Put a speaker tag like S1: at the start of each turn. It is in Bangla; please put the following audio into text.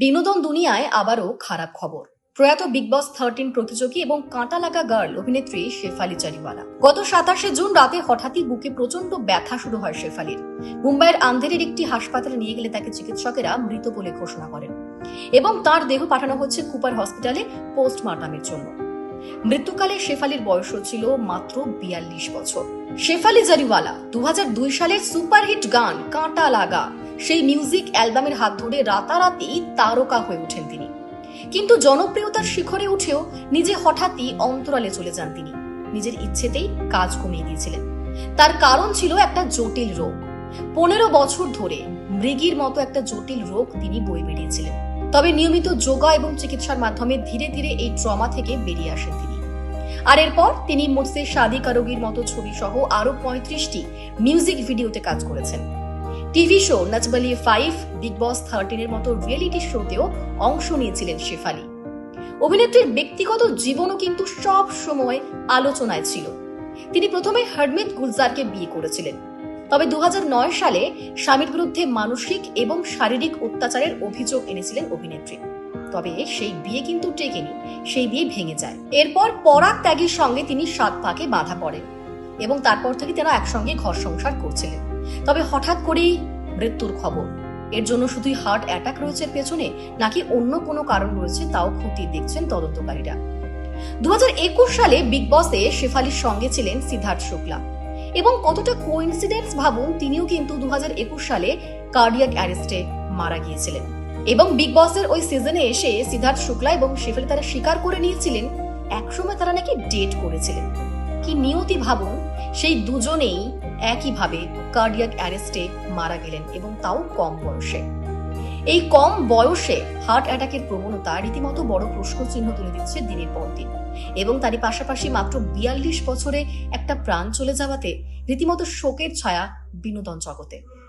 S1: বিনোদন দুনিয়ায় আবারও খারাপ খবর। প্রয়াত বিগ বস থার্টিন প্রতিযোগী এবং কাঁটা লাগা গার্ল অভিনেত্রী শেফালি চারিওয়ালা গত সাতাশে জুন রাতে হঠাৎই বুকে প্রচণ্ড ব্যথা শুরু হয় শেফালির। মুম্বাইয়ের আন্ধেরের একটি হাসপাতালে নিয়ে গেলে তাকে চিকিৎসকেরা মৃত বলে ঘোষণা করেন এবং তার দেহ পাঠানো হচ্ছে কুপার হসপিটালে পোস্টমর্টমের জন্য। মৃত্যুকালে শেফালির বয়স ছিল মাত্র বিয়াল্লিশ বছর। শেফালি জারিওয়ালা দু হাজার দুই সালের সুপারহিট গান কাঁটা লাগা সেই মিউজিক অ্যালবামের হাত ধরে রাতারাতি তারকা হয়ে ওঠেন তিনি। কিন্তু জনপ্রিয়তার শিখরে উঠেও নিজে হঠাৎই অন্তরালে চলে যান তিনি। নিজের ইচ্ছেতেই কাজ কমিয়ে দিয়েছিলেন। তার কারণ ছিল একটা জটিল রোগ। পনেরো বছর ধরে মৃগীর মতো একটা জটিল রোগ তিনি বই বেরিয়েছিলেন তবে নিয়মিত যোগা এবং চিকিৎসার মাধ্যমে ধীরে ধীরে এই ট্রমা থেকে বেরিয়ে আসেন তিনি। আর এরপর তিনি মুসে শাদি কারোগির মতো ছবি সহ আরও পঁয়ত্রিশটি মিউজিক ভিডিওতে কাজ করেছেন। TV show Nach Baliye five, Bigg Boss থার্টিনের মতো রিয়েলিটি শোতেও অংশ নিয়েছিলেন শেফালি। অভিনেত্রীর ব্যক্তিগত জীবনও কিন্তু সব সময় আলোচনায় ছিল। তিনি প্রথমে হরমিত গুলজারকে বিয়ে করেছিলেন। তবে দু সালে স্বামীর বিরুদ্ধে মানসিক এবং শারীরিক অত্যাচারের অভিযোগ এনেছিলেন অভিনেত্রী। তবে সেই বিয়ে কিন্তু টেকেনি, সেই বিয়ে ভেঙে যায়। এরপর পরাগ ত্যাগীর সঙ্গে তিনি সাত পাকে বাধা পড়েন এবং তারপর থেকে তারা একসঙ্গে ঘর সংসার করছিলেন। তবে হঠাৎ করেই মৃত্যুর খবর। এর জন্য শুধুই হার্ট অ্যাটাক রয়েছে পেছনে, নাকি অন্য কোনো কারণ রয়েছে তাও খতিয়ে দেখছেন তদন্তকারীরা। দু সালে বিগ বসে শেফালির সঙ্গে ছিলেন সিদ্ধার্থ শুক্লা। এবং কতটা কোইন্সিডেন্স ভাবুন, তিনিও কিন্তু দু হাজার একুশ সালে কার্ডিয়াক অ্যারেস্টে মারা গিয়েছিলেন। এবং বিগ বসের ওই সিজনে এসে সিদ্ধার্থ শুক্লা এবং শেফালি তারা স্বীকার করে নিয়েছিলেন, একসময় তারা নাকি ডেট করেছিলেন। কি নিয়তি ভাবুন, সেই দুজনেই একইভাবে কার্ডিয়াক অ্যারেস্টে মারা গেলেন এবং তাও কম বয়সে। এই কম বয়সে হার্ট অ্যাটাকের প্রবণতা রীতিমতো বড় প্রশ্ন চিহ্ন তুলে দিচ্ছে দিনের পর দিন। এবং তারই পাশাপাশি মাত্র বিয়াল্লিশ বছরে একটা প্রাণ চলে যাওয়াতে রীতিমতো শোকের ছায়া বিনোদন জগতে।